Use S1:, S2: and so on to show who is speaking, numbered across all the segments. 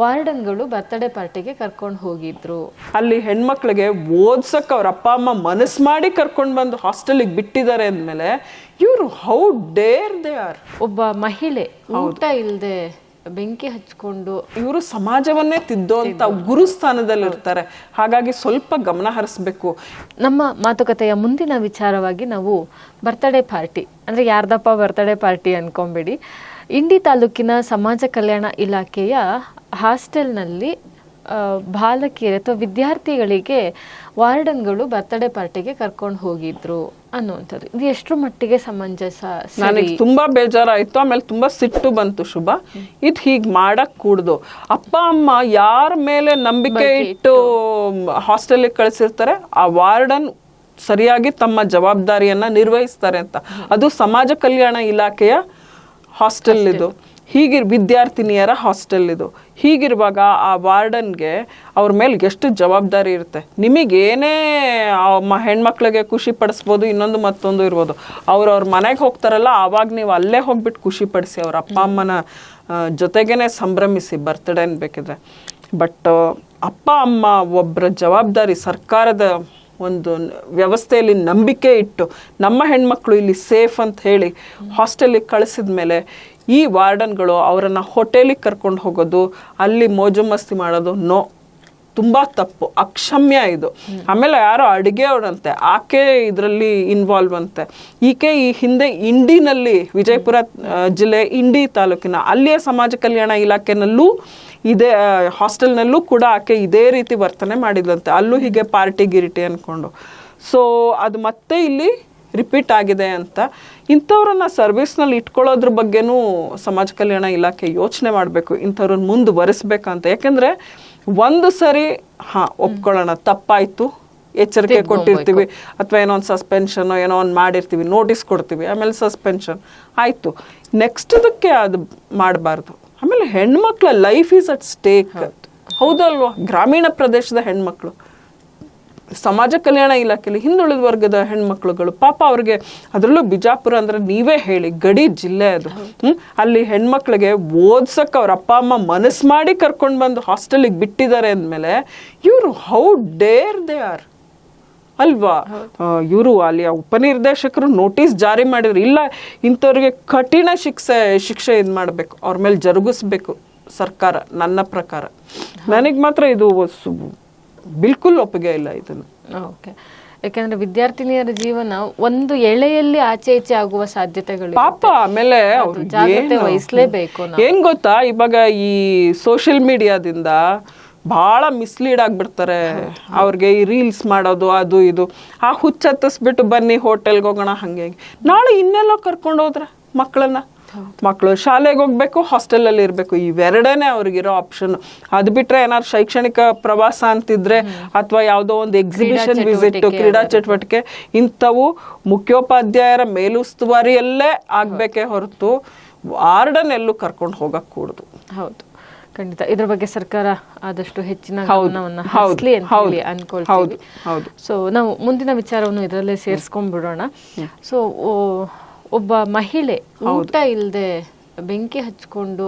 S1: ವಾರ್ಡನ್ಗಳು birthday ಪಾರ್ಟಿಗೆ ಕರ್ಕೊಂಡು ಹೋಗಿದ್ರು.
S2: ಅಲ್ಲಿ ಹೆಣ್ಮಕ್ಳಿಗೆ ಓದ್ಸಕ್ಕೆ ಅವ್ರ ಅಪ್ಪ ಅಮ್ಮ ಮನಸ್ ಮಾಡಿ ಕರ್ಕೊಂಡು ಬಂದು ಹಾಸ್ಟೆಲಿಗೆ ಬಿಟ್ಟಿದ್ದಾರೆ ಅಂದಮೇಲೆ ಇವ್ರು ಹೌ ಡೇರ್ ದೇ ಆರ್
S1: ಒಬ್ಬ ಮಹಿಳೆ ಊಟ ಇಲ್ಲದೆ ಬೆಂಕಿ ಹಚ್ಕೊಂಡು
S2: ಇವರು ಸಮಾಜವನ್ನೇ ತಿದ್ದೋಂಥ ಗುರುಸ್ಥಾನದಲ್ಲಿ ಇರ್ತಾರೆ ಹಾಗಾಗಿ ಸ್ವಲ್ಪ ಗಮನ ಹರಿಸ್ಬೇಕು.
S1: ನಮ್ಮ ಮಾತುಕತೆಯ ಮುಂದಿನ ವಿಚಾರವಾಗಿ ನಾವು ಬರ್ತ್ಡೇ ಪಾರ್ಟಿ ಅಂದ್ರೆ ಯಾರ್ದಪ್ಪ ಬರ್ತ್ಡೇ ಪಾರ್ಟಿ ಅನ್ಕೊಂಬೇಡಿ. ಇಂಡಿ ತಾಲೂಕಿನ ಸಮಾಜ ಕಲ್ಯಾಣ ಇಲಾಖೆಯ ಹಾಸ್ಟೆಲ್ನಲ್ಲಿ ನಲ್ಲಿ ಬಾಲಕಿಯರು ಅಥವಾ ವಿದ್ಯಾರ್ಥಿಗಳಿಗೆ ವಾರ್ಡನ್ಗಳು ಬರ್ತ್ಡೇ ಪಾರ್ಟಿಗೆ ಕರ್ಕೊಂಡು ಹೋಗಿದ್ರು ಅನ್ನುವಂಥದ್ದು. ಇದು ಎಷ್ಟು ಮಟ್ಟಿಗೆ ಸಮಂಜಸ
S2: ನನಗೆ ತುಂಬಾ ಬೇಜಾರಾಯ್ತು ಆಮೇಲೆ ತುಂಬಾ ಸಿಟ್ಟು ಬಂತು ಶುಭ. ಇದು ಹೀಗೆ ಮಾಡಕ್ ಕೂಡ್ದು. ಅಪ್ಪ ಅಮ್ಮ ಯಾರ ಮೇಲೆ ನಂಬಿಕೆ ಇಟ್ಟು ಹಾಸ್ಟೆಲ್ಗೆ ಕಳಿಸಿರ್ತಾರೆ ಆ ವಾರ್ಡನ್ ಸರಿಯಾಗಿ ತಮ್ಮ ಜವಾಬ್ದಾರಿಯನ್ನ ನಿರ್ವಹಿಸ್ತಾರೆ ಅಂತ. ಅದು ಸಮಾಜ ಕಲ್ಯಾಣ ಇಲಾಖೆಯ ಹಾಸ್ಟೆಲ್ ಇದು. ಹೀಗಿರ್ ವಿದ್ಯಾರ್ಥಿನಿಯರ ಹಾಸ್ಟೆಲ್ ಇದು. ಹೀಗಿರುವಾಗ ಆ ವಾರ್ಡನ್ಗೆ ಅವ್ರ ಮೇಲೆ ಎಷ್ಟು ಜವಾಬ್ದಾರಿ ಇರುತ್ತೆ. ನಿಮಗೇನೇ ಹೆಣ್ಮಕ್ಳಿಗೆ ಖುಷಿ ಪಡಿಸ್ಬೋದು ಇನ್ನೊಂದು ಮತ್ತೊಂದು ಇರ್ಬೋದು. ಅವ್ರು ಅವ್ರ ಮನೆಗೆ ಹೋಗ್ತಾರಲ್ಲ ಆವಾಗ ನೀವು ಅಲ್ಲೇ ಹೋಗ್ಬಿಟ್ಟು ಖುಷಿ ಪಡಿಸಿ ಅವ್ರ ಅಪ್ಪ ಅಮ್ಮನ ಜೊತೆಗೇ ಜೊತೆಗೇನೆ ಸಂಭ್ರಮಿಸಿ ಬರ್ತಡೇ ಬೇಕಿದ್ರೆ. ಬಟ್ ಅಪ್ಪ ಅಮ್ಮ ಒಬ್ಬರ ಜವಾಬ್ದಾರಿ ಸರ್ಕಾರದ ಒಂದು ವ್ಯವಸ್ಥೆಯಲ್ಲಿ ನಂಬಿಕೆ ಇಟ್ಟು ನಮ್ಮ ಹೆಣ್ಮಕ್ಳು ಇಲ್ಲಿ ಸೇಫ್ ಅಂತ ಹೇಳಿ ಹಾಸ್ಟೆಲಿಗೆ ಕಳಿಸಿದ ಮೇಲೆ ಈ ವಾರ್ಡನ್ಗಳು ಅವರನ್ನು ಹೋಟೆಲಿಗೆ ಕರ್ಕೊಂಡು ಹೋಗೋದು, ಅಲ್ಲಿ ಮೋಜು ಮಸ್ತಿ ಮಾಡೋದು, ನೋ, ತುಂಬ ತಪ್ಪು, ಅಕ್ಷಮ್ಯ ಇದು. ಆಮೇಲೆ ಯಾರೋ ಅಡುಗೆ ಅವರಂತೆ ಆಕೆ ಇದರಲ್ಲಿ ಇನ್ವಾಲ್ವ್ ಅಂತೆ. ಈಕೆ ಈ ಹಿಂದೆ ಇಂಡಿನಲ್ಲಿ ವಿಜಯಪುರ ಜಿಲ್ಲೆ ಇಂಡಿ ತಾಲೂಕಿನ ಅಲ್ಲಿಯ ಸಮಾಜ ಕಲ್ಯಾಣ ಇಲಾಖೆನಲ್ಲೂ ಇದೇ ಹಾಸ್ಟೆಲ್ನಲ್ಲೂ ಕೂಡ ಆಕೆ ಇದೇ ರೀತಿ ವರ್ತನೆ ಮಾಡಿದ್ಲಂತೆ ಅಲ್ಲೂ ಹೀಗೆ ಪಾರ್ಟಿ ಗಿರಿಟಿ ಅಂದ್ಕೊಂಡು ಸೊ ಅದು ಮತ್ತೆ ಇಲ್ಲಿ ರಿಪೀಟ್ ಆಗಿದೆ ಅಂತ. ಇಂಥವ್ರನ್ನ ಸರ್ವಿಸ್ನಲ್ಲಿ ಇಟ್ಕೊಳ್ಳೋದ್ರ ಬಗ್ಗೆನೂ ಸಮಾಜ ಕಲ್ಯಾಣ ಇಲಾಖೆ ಯೋಚನೆ ಮಾಡಬೇಕು ಇಂಥವ್ರನ್ನ ಮುಂದುವರಿಸ್ಬೇಕಂತ. ಯಾಕೆಂದರೆ ಒಂದು ಸರಿ ಹಾಂ ಒಪ್ಕೊಳ್ಳೋಣ ತಪ್ಪಾಯಿತು ಎಚ್ಚರಿಕೆ ಕೊಟ್ಟಿರ್ತೀವಿ ಅಥವಾ ಏನೋ ಒಂದು ಸಸ್ಪೆನ್ಷನ್ ಏನೋ ಒಂದು ಮಾಡಿರ್ತೀವಿ ನೋಟಿಸ್ ಕೊಡ್ತೀವಿ ಆಮೇಲೆ ಸಸ್ಪೆನ್ಷನ್ ಆಯಿತು. ನೆಕ್ಸ್ಟ್ ಇದಕ್ಕೆ ಅದು ಮಾಡಬಾರ್ದು. ಆಮೇಲೆ ಹೆಣ್ಮಕ್ಳ ಲೈಫ್ ಈಸ್ ಅಟ್ ಸ್ಟೇಕ್ ಹೌದಲ್ವಾ? ಗ್ರಾಮೀಣ ಪ್ರದೇಶದ ಹೆಣ್ಮಕ್ಳು. ಸಮಾಜ ಕಲ್ಯಾಣ ಇಲಾಖೆಯಲ್ಲಿ ಹಿಂದುಳಿದ ವರ್ಗದ ಹೆಣ್ಮಕ್ಳುಗಳು. ಪಾಪ ಅವ್ರಿಗೆ ಅದರಲ್ಲೂ ಬಿಜಾಪುರ ಅಂದ್ರೆ ನೀವೇ ಹೇಳಿ ಗಡಿ ಜಿಲ್ಲೆ ಅದು. ಹ್ಮ್? ಅಲ್ಲಿ ಹೆಣ್ಮಕ್ಳಿಗೆ ಓದ್ಸಕ್ ಅವ್ರ ಅಪ್ಪ ಅಮ್ಮ ಮನಸ್ಸು ಮಾಡಿ ಕರ್ಕೊಂಡು ಬಂದು ಹಾಸ್ಟೆಲಿಗೆ ಬಿಟ್ಟಿದ್ದಾರೆ ಅಂದಮೇಲೆ ಇವರು ಹೌ ಡೇರ್ ದೇ ಆರ್ ಅಲ್ವಾ? ಇವರು ಉಪ ಉಪನಿರ್ದೇಶಕರು ನೋಟಿಸ್ ಜಾರಿ ಮಾಡಿದ್ರು. ಇಲ್ಲ ಇಂಥವ್ರಿಗೆ ಕಠಿಣ ಶಿಕ್ಷೆ ಶಿಕ್ಷೆ ಇದು ಮಾಡಬೇಕು. ಅವ್ರ ಮೇಲೆ ಜರುಗಿಸ್ಬೇಕು ಸರ್ಕಾರ ನನ್ನ ಪ್ರಕಾರ. ನನಗೆ ಮಾತ್ರ ಇದು ಬಿಲ್ಕುಲ್ ಒಪ್ಪಿಗೆ ಇಲ್ಲ ಇದನ್ನು.
S1: ಓಕೆ. ಯಾಕಂದ್ರೆ ವಿದ್ಯಾರ್ಥಿನಿಯರ ಜೀವನ ಒಂದು ಎಳೆಯಲ್ಲಿ ಆಚೆ ಈಚೆ ಆಗುವ ಸಾಧ್ಯತೆಗಳು
S2: ಪಾಪ ಆಮೇಲೆ
S1: ವಹಿಸ್ಲೇಬೇಕು
S2: ಏನ್ ಗೊತ್ತಾ? ಇವಾಗ ಈ ಸೋಷಿಯಲ್ ಮೀಡಿಯಾದಿಂದ ಬಹಳ ಮಿಸ್ಲೀಡ್ ಆಗಿಬಿಡ್ತಾರೆ. ಅವ್ರಿಗೆ ಈ ರೀಲ್ಸ್ ಮಾಡೋದು ಅದು ಇದು. ಆ ಹುಚ್ಚ ಹತ್ತಿಸ್ಬಿಟ್ಟು ಬನ್ನಿ ಹೋಟೆಲ್ಗೆ ಹೋಗೋಣ ಹಂಗೆ ಹಿಂಗೆ. ನಾಳೆ ಇನ್ನೆಲ್ಲೋ ಕರ್ಕೊಂಡು ಹೋದ್ರೆ ಮಕ್ಕಳನ್ನ. ಮಕ್ಕಳು ಶಾಲೆಗೆ ಹೋಗ್ಬೇಕು ಹಾಸ್ಟೆಲಲ್ಲಿ ಇರಬೇಕು. ಇವೆರಡನೇ ಅವ್ರಿಗಿರೋ ಆಪ್ಷನ್ ಅದು ಬಿಟ್ರೆ ಏನಾದ್ರು ಶೈಕ್ಷಣಿಕ ಪ್ರವಾಸ ಅಂತಿದ್ರೆ ಅಥವಾ ಯಾವುದೋ ಒಂದು ಎಕ್ಸಿಬಿಷನ್ ವಿಸಿಟ್ ಕ್ರೀಡಾ ಚಟುವಟಿಕೆ. ಇಂಥವು ಮುಖ್ಯೋಪಾಧ್ಯಾಯರ ಮೇಲುಸ್ತುವಾರಿಯಲ್ಲೇ ಆಗಬೇಕೇ ಹೊರತು ವಾರ್ಡನ್ ಎಲ್ಲೂ ಕರ್ಕೊಂಡು ಹೋಗಕ್ಕೆ ಕೂಡುದು.
S1: ಹೌದು. ಖಂಡಿತ. ಇದ್ರ ಬಗ್ಗೆ ಸರ್ಕಾರ ಆದಷ್ಟು ಹೆಚ್ಚಿನ ಅನ್ಕೊಳ್ತೀವಿ.
S2: ಹೌದು.
S1: ಸೊ ನಾವು ಮುಂದಿನ ವಿಚಾರವನ್ನು ಇದರಲ್ಲೇ ಸೇರಿಸ್ಕೊಂಡ್ಬಿಡೋಣ. ಸೊ ಒಬ್ಬ ಮಹಿಳೆ ಊಟ ಇಲ್ಲದೆ ಬೆಂಕಿ ಹಚ್ಕೊಂಡು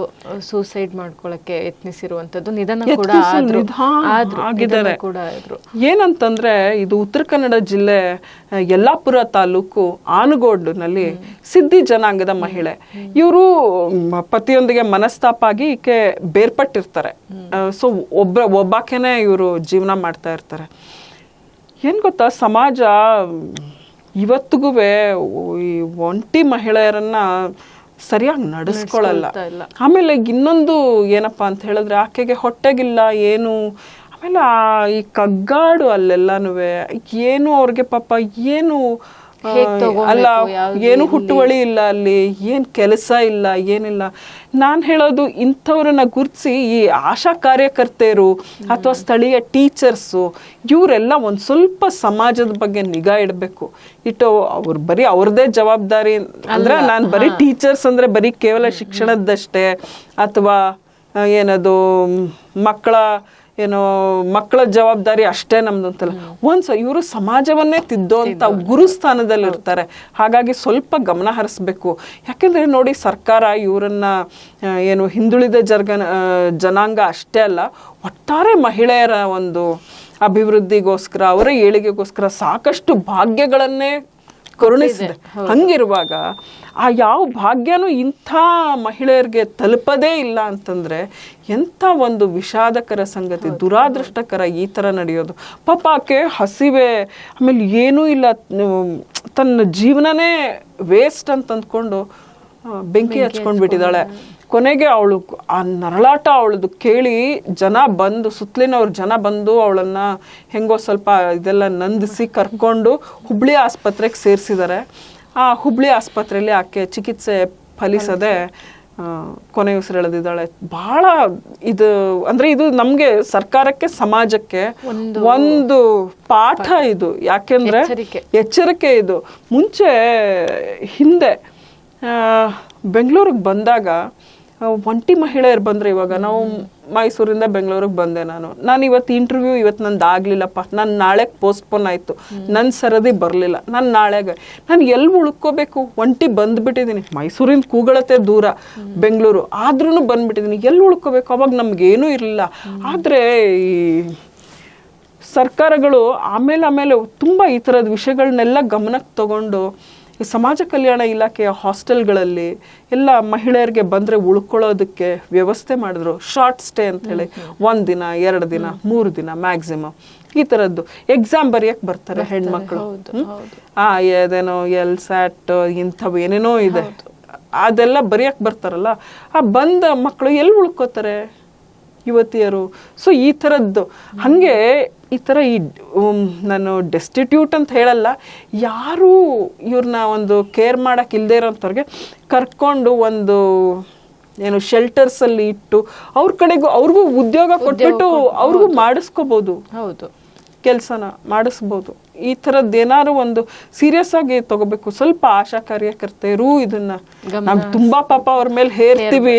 S1: ಸೂಸೈಡ್ ಮಾಡ್ಕೊಳಕ್ಕೆ ಯತ್ನಿಸಿರುವಂತದ್ದು ನಿಧನ ಕೂಡ ಆದ್ರು. ಆದ್ರು
S2: ಆಗಿದ್ದಾರೆ.
S1: ನಿಧನ ಕೂಡ ಆದ್ರು.
S2: ಏನಂತಂದ್ರೆ ಇದು ಉತ್ತರ ಕನ್ನಡ ಜಿಲ್ಲೆ ಯಲ್ಲಾಪುರ ತಾಲೂಕು ಆನಗೋಡ್ನಲ್ಲಿ ಸಿದ್ಧಿ ಜನಾಂಗದ ಮಹಿಳೆ. ಇವರು ಪತಿಯೊಂದಿಗೆ ಮನಸ್ತಾಪ ಆಗಿ ಈಕೆ ಬೇರ್ಪಟ್ಟಿರ್ತಾರೆ. ಸೊ ಒಬ್ಬ ಒಬ್ಬಾಕೆನೆ ಇವರು ಜೀವನ ಮಾಡ್ತಾ ಇರ್ತಾರೆ. ಏನ್ ಗೊತ್ತಾ ಸಮಾಜ ಇವತ್ತಿಗೂ ಈ ಒಂಟಿ ಮಹಿಳೆಯರನ್ನ ಸರಿಯಾಗಿ ನಡೆಸ್ಕೊಳ್ಳಲ್ಲ ಆಮೇಲೆ ಇನ್ನೊಂದು ಏನಪ್ಪಾ ಅಂತ ಹೇಳಿದ್ರೆ ಆಕೆಗೆ ಹೊಟ್ಟೆಗಿಲ್ಲ ಏನು? ಆಮೇಲೆ ಆ ಈ ಕಗ್ಗಾಡು ಅಲ್ಲೆಲ್ಲಾನುವೆ ಏನು ಅವ್ರಿಗೆ ಪಾಪ ಏನು ಅಲ್ಲ ಏನು ಹುಟ್ಟುವಳಿ ಇಲ್ಲ ಅಲ್ಲಿ ಏನ್ ಕೆಲಸ ಇಲ್ಲ ಏನಿಲ್ಲ. ನಾನ್ ಹೇಳೋದು ಇಂಥವ್ರನ್ನ ಗುರುತಿಸಿ ಈ ಆಶಾ ಕಾರ್ಯಕರ್ತೆಯರು ಅಥವಾ ಸ್ಥಳೀಯ ಟೀಚರ್ಸು ಇವರೆಲ್ಲ ಒಂದ್ ಸ್ವಲ್ಪ ಸಮಾಜದ ಬಗ್ಗೆ ನಿಗಾ ಇಡಬೇಕು. ಇಟ್ಟು ಅವ್ರು ಬರೀ ಅವ್ರದೇ ಜವಾಬ್ದಾರಿ ಅಂದ್ರೆ ನಾನ್ ಬರೀ ಟೀಚರ್ಸ್ ಅಂದ್ರೆ ಬರೀ ಕೇವಲ ಶಿಕ್ಷಣದಷ್ಟೇ ಅಥವಾ ಏನದು ಮಕ್ಕಳ ಏನೋ ಮಕ್ಕಳ ಜವಾಬ್ದಾರಿ ಅಷ್ಟೇ ನಮ್ದು ಅಂತಲ್ಲ. ಒಂದ್ಸ ಇವರು ಸಮಾಜವನ್ನೇ ತಿದ್ದೋಂಥ ಗುರು ಸ್ಥಾನದಲ್ಲಿ ಇರ್ತಾರೆ ಹಾಗಾಗಿ ಸ್ವಲ್ಪ ಗಮನ ಹರಿಸ್ಬೇಕು. ಯಾಕೆಂದ್ರೆ ನೋಡಿ ಸರ್ಕಾರ ಇವರನ್ನ ಏನು ಹಿಂದುಳಿದ ಜರ್ಗ ಜನಾಂಗ ಅಷ್ಟೇ ಅಲ್ಲ ಒಟ್ಟಾರೆ ಮಹಿಳೆಯರ ಒಂದು ಅಭಿವೃದ್ಧಿಗೋಸ್ಕರ ಅವರ ಏಳಿಗೆಗೋಸ್ಕರ ಸಾಕಷ್ಟು ಭಾಗ್ಯಗಳನ್ನೇ ಕರುಣಿಸಿದೆ. ಹಂಗಿರುವಾಗ ಆ ಯಾವ ಭಾಗ್ಯನೂ ಇಂಥ ಮಹಿಳೆಯರಿಗೆ ತಲುಪದೇ ಇಲ್ಲ ಅಂತಂದ್ರೆ ಎಂಥ ಒಂದು ವಿಷಾದಕರ ಸಂಗತಿ ದುರಾದೃಷ್ಟಕರ ಈ ಥರ ನಡೆಯೋದು. ಪಾಪ ಆಕೆ ಹಸಿವೆ ಆಮೇಲೆ ಏನೂ ಇಲ್ಲ ತನ್ನ ಜೀವನನೇ ವೇಸ್ಟ್ ಅಂತ ಅಂದ್ಕೊಂಡು ಬೆಂಕಿ ಹಚ್ಕೊಂಡ್. ಬಿಟ್ಟಿದ್ದಾಳೆ ಕೊನೆಗೆ ಅವಳು ಆ ನರಳಾಟ ಅವಳದು ಕೇಳಿ ಜನ ಬಂದು ಸುತ್ತಲಿನವ್ರ ಜನ ಬಂದು ಅವಳನ್ನ ಹೆಂಗೋ ಸ್ವಲ್ಪ ಇದೆಲ್ಲ ನಂದಿಸಿ ಕರ್ಕೊಂಡು ಹುಬ್ಳಿ ಆಸ್ಪತ್ರೆಗೆ ಸೇರಿಸಿದ್ದಾರೆ. ಆ ಹುಬ್ಳಿ ಆಸ್ಪತ್ರೆಯಲ್ಲಿ ಆಕೆ ಚಿಕಿತ್ಸೆ ಫಲಿಸದೆ ಕೊನೆ ಕೊನೆ ಉಸಿರೆಳೆದಿದ್ದಾಳೆ. ಬಹಳ ಇದು ಅಂದ್ರೆ ಇದು ನಮ್ಗೆ ಸರ್ಕಾರಕ್ಕೆ ಸಮಾಜಕ್ಕೆ ಒಂದು ಪಾಠ ಇದು. ಯಾಕೆಂದ್ರೆ
S1: ಎಚ್ಚರಿಕೆ.
S2: ಇದು. ಮುಂಚೆ ಹಿಂದೆ ಬೆಂಗಳೂರಿಗೆ ಬಂದಾಗ ಒಂಟಿ ಮಹಿಳೆಯರು ಬಂದ್ರೆ ಇವಾಗ ನಾವು ಮೈಸೂರಿಂದ ಬೆಂಗಳೂರಿಗೆ ಬಂದೆ ನಾನು. ನಾನು ಇವತ್ತು ಇಂಟರ್ವ್ಯೂ ಇವತ್ತು ನಂದು ಆಗ್ಲಿಲ್ಲಪ್ಪ. ನಾನು ನಾಳೆ ಪೋಸ್ಟ್ಪೋನ್ ಆಯ್ತು. ನನ್ನ ಸರದಿ ಬರಲಿಲ್ಲ. ನಾನು ನಾಳೆಗೆ ನಾನು ಎಲ್ಲಿ ಉಳ್ಕೋಬೇಕು? ಒಂಟಿ ಬಂದ್ಬಿಟ್ಟಿದ್ದೀನಿ ಮೈಸೂರಿಂದ ಕೂಗಳತೆ ದೂರ ಬೆಂಗಳೂರು. ಆದ್ರೂ ಬಂದ್ಬಿಟ್ಟಿದ್ದೀನಿ ಎಲ್ಲಿ ಉಳ್ಕೋಬೇಕು? ಅವಾಗ ನಮ್ಗೇನು ಇರಲಿಲ್ಲ. ಆದರೆ ಈ ಸರ್ಕಾರಗಳು ಆಮೇಲೆ ಆಮೇಲೆ ತುಂಬ ಈ ಥರದ ವಿಷಯಗಳನ್ನೆಲ್ಲ ಗಮನಕ್ಕೆ ತಗೊಂಡು ಈ ಸಮಾಜ ಕಲ್ಯಾಣ ಇಲಾಖೆಯ ಹಾಸ್ಟೆಲ್ಗಳಲ್ಲಿ ಎಲ್ಲ ಮಹಿಳೆಯರಿಗೆ ಬಂದರೆ ಉಳ್ಕೊಳ್ಳೋದಕ್ಕೆ ವ್ಯವಸ್ಥೆ ಮಾಡಿದ್ರು. ಶಾರ್ಟ್ ಸ್ಟೇ ಅಂತ ಹೇಳಿ. ಒಂದು ದಿನ ಎರಡು ದಿನ ಮೂರು ದಿನ ಮ್ಯಾಕ್ಸಿಮಮ್. ಈ ಥರದ್ದು ಎಕ್ಸಾಮ್ ಬರೆಯಕ್ಕೆ ಬರ್ತಾರೆ ಹೆಣ್ಮಕ್ಳು? ಆ ಏನೇನೋ ಎಲ್ ಸ್ಯಾಟ್ ಇಂಥವು ಏನೇನೋ ಇದೆ. ಅದೆಲ್ಲ ಬರೆಯಕ್ಕೆ ಬರ್ತಾರಲ್ಲ. ಆ ಬಂದ ಮಕ್ಕಳು ಎಲ್ಲಿ ಉಳ್ಕೋತಾರೆ? ಯುವತಿಯರು. ಸೊ ಈ ಥರದ್ದು. ಹಾಗೆ ಈ ಥರ ಈ ನಾನು ಡೆಸ್ಟಿಟ್ಯೂಟ್ ಅಂತ ಹೇಳಲ್ಲ. ಯಾರು ಇವ್ರನ್ನ ಒಂದು ಕೇರ್ ಮಾಡಕ್ಕೆ ಇಲ್ಲದೆ ಇರೋಂಥವ್ರಿಗೆ ಕರ್ಕೊಂಡು ಒಂದು ಏನು ಶೆಲ್ಟರ್ಸಲ್ಲಿ ಅಲ್ಲಿ ಇಟ್ಟು ಅವ್ರ ಕಡೆಗೂ ಅವ್ರಿಗೂ ಉದ್ಯೋಗ ಕೊಟ್ಬಿಟ್ಟು ಅವ್ರಿಗೂ ಮಾಡಿಸ್ಕೋಬೋದು.
S1: ಹೌದು.
S2: ಕೆಲಸನ ಮಾಡಿಸ್ಬೋದು. ಈ ಥರದ್ದು ಏನಾದ್ರು ಒಂದು ಸೀರಿಯಸ್ ಆಗಿ ತಗೋಬೇಕು. ಸ್ವಲ್ಪ ಆಶಾ ಕಾರ್ಯಕರ್ತೆಯರು ಇದನ್ನ ನಾವು ತುಂಬಾ ಪಾಪ ಅವ್ರ ಮೇಲೆ ಹೇರ್ತೀವಿ.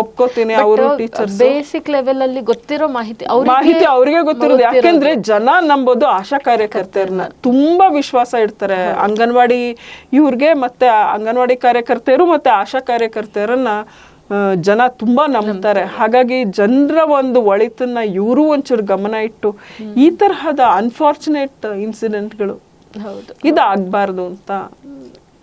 S2: ಒಪ್ಕೋತೀನಿ ಅವರು ಟೀಚರ್ಸ್
S1: ಬೇಸಿಕ್ ಲೆವೆಲ್ ಅಲ್ಲಿ ಗೊತ್ತಿರೋ ಮಾಹಿತಿ ಅವ್ರ
S2: ಮಾಹಿತಿ ಅವ್ರಿಗೆ ಗೊತ್ತಿರೋದು. ಯಾಕೆಂದ್ರೆ ಜನ ನಂಬೋದು ಆಶಾ ಕಾರ್ಯಕರ್ತೆಯರನ್ನ ತುಂಬಾ ವಿಶ್ವಾಸ ಇಡ್ತಾರೆ. ಅಂಗನವಾಡಿ ಇವ್ರಿಗೆ ಮತ್ತೆ ಅಂಗನವಾಡಿ ಕಾರ್ಯಕರ್ತೆಯರು ಮತ್ತೆ ಆಶಾ ಕಾರ್ಯಕರ್ತೆಯರನ್ನ ಜನ ತುಂಬಾ ನಂಬ್ತಾರೆ. ಹಾಗಾಗಿ ಜನರ ಒಂದು ಒಳಿತನ್ನ ಇವರು ಒಂಚೂರು ಗಮನ ಇಟ್ಟು ಈ ತರಹದ ಅನ್ಫಾರ್ಚುನೇಟ್ ಇನ್ಸಿಡೆಂಟ್ಗಳು
S1: ಇದು
S2: ಇದಾಗಬಾರ್ದು ಅಂತ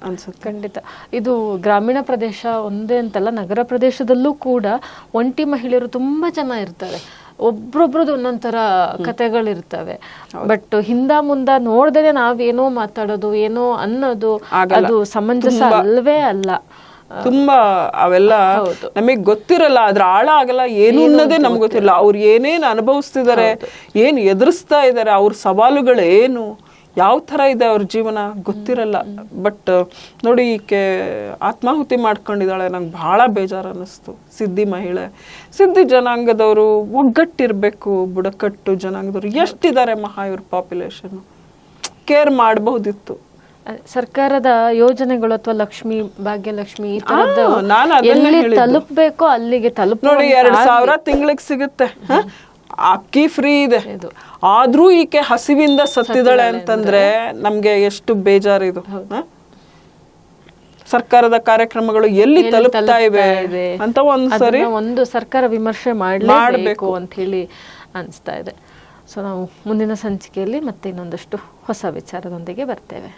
S2: ಅನ್ಸುತ್ತೆ.
S1: ಖಂಡಿತ. ಇದು ಗ್ರಾಮೀಣ ಪ್ರದೇಶ ಒಂದೇ ಅಂತಲ್ಲ ನಗರ ಪ್ರದೇಶದಲ್ಲೂ ಕೂಡ ಒಂಟಿ ಮಹಿಳೆಯರು ತುಂಬಾ ಜನ ಇರ್ತಾರೆ. ಒಬ್ರೊಬ್ರದ್ದು ಒಂದೊಂಥರ ಕತೆಗಳಿರ್ತವೆ. ಬಟ್ ಹಿಂದ ಮುಂದ ನೋಡ್ದೇನೆ ನಾವೇನೋ ಮಾತಾಡೋದು ಏನೋ ಅನ್ನೋದು ಅದು ಸಮಂಜಸ ಅಲ್ವೇ ಅಲ್ಲ.
S2: ತುಂಬಾ ಅವೆಲ್ಲ ನಮಗೆ ಗೊತ್ತಿರಲ್ಲ ಅದ್ರ ಆಳ ಆಗಲ್ಲ ಏನು ಅನ್ನೋದೇ ನಮ್ಗೆ ಗೊತ್ತಿರಲ್ಲ. ಅವ್ರು ಏನೇನು ಅನುಭವಿಸ್ತಿದ್ದಾರೆ ಏನ್ ಎದುರಿಸ್ತಾ ಇದ್ದಾರೆ ಅವ್ರ ಸವಾಲುಗಳು ಏನು ಯಾವ ಥರ ಇದೆ ಅವ್ರ ಜೀವನ ಗೊತ್ತಿರಲ್ಲ. ಬಟ್ ನೋಡಿ ಈಕೆ ಆತ್ಮಾಹುತಿ ಮಾಡ್ಕೊಂಡಿದ್ದಾಳೆ ನಂಗೆ ಬಹಳ ಬೇಜಾರು ಅನ್ನಿಸ್ತು. ಸಿದ್ಧಿ ಮಹಿಳೆ. ಸಿದ್ಧಿ ಜನಾಂಗದವರು ಒಗ್ಗಟ್ಟಿರಬೇಕು ಬುಡಕಟ್ಟು ಜನಾಂಗದವ್ರು. ಎಷ್ಟಿದ್ದಾರೆ ಮಹಾ ಇವ್ರ ಪಾಪ್ಯುಲೇಷನ್ ಕೇರ್ ಮಾಡಬಹುದಿತ್ತು.
S1: ಸರ್ಕಾರದ ಯೋಜನೆಗಳು ಅಥವಾ ಲಕ್ಷ್ಮಿ ಭಾಗ್ಯಲಕ್ಷ್ಮಿ ಈ ಎಲ್ಲಿ ತಲುಪಬೇಕು ಅಲ್ಲಿಗೆ ತಲುಪ
S2: ನೋಡಿ ಎರಡ್ ಸಾವಿರ ತಿಂಗಳಿಗೆ ಸಿಗುತ್ತೆ. ಅಕ್ಕಿ ಫ್ರೀ ಇದೆ. ಆದ್ರೂ ಈಕೆ ಹಸಿವಿಂದ ಸತ್ತಿದಳೆ ಅಂತಂದ್ರೆ ನಮ್ಗೆ ಎಷ್ಟು ಬೇಜಾರು ಇದು ಸರ್ಕಾರದ ಕಾರ್ಯಕ್ರಮಗಳು ಎಲ್ಲಿ ತಲುಪ್ತಾ ಇವೆ. ಅಂತ
S1: ಒಂದ್ಸರಿ ಒಂದು ಸರ್ಕಾರ ವಿಮರ್ಶೆ ಮಾಡಬೇಕು. ಅಂತ ಹೇಳಿ ಅನಿಸ್ತಾ ಇದೆ. ಸೊ ನಾವು ಮುಂದಿನ ಸಂಚಿಕೆಯಲ್ಲಿ ಮತ್ತೆ ಇನ್ನೊಂದಷ್ಟು ಹೊಸ ವಿಚಾರದೊಂದಿಗೆ ಬರ್ತೇವೆ.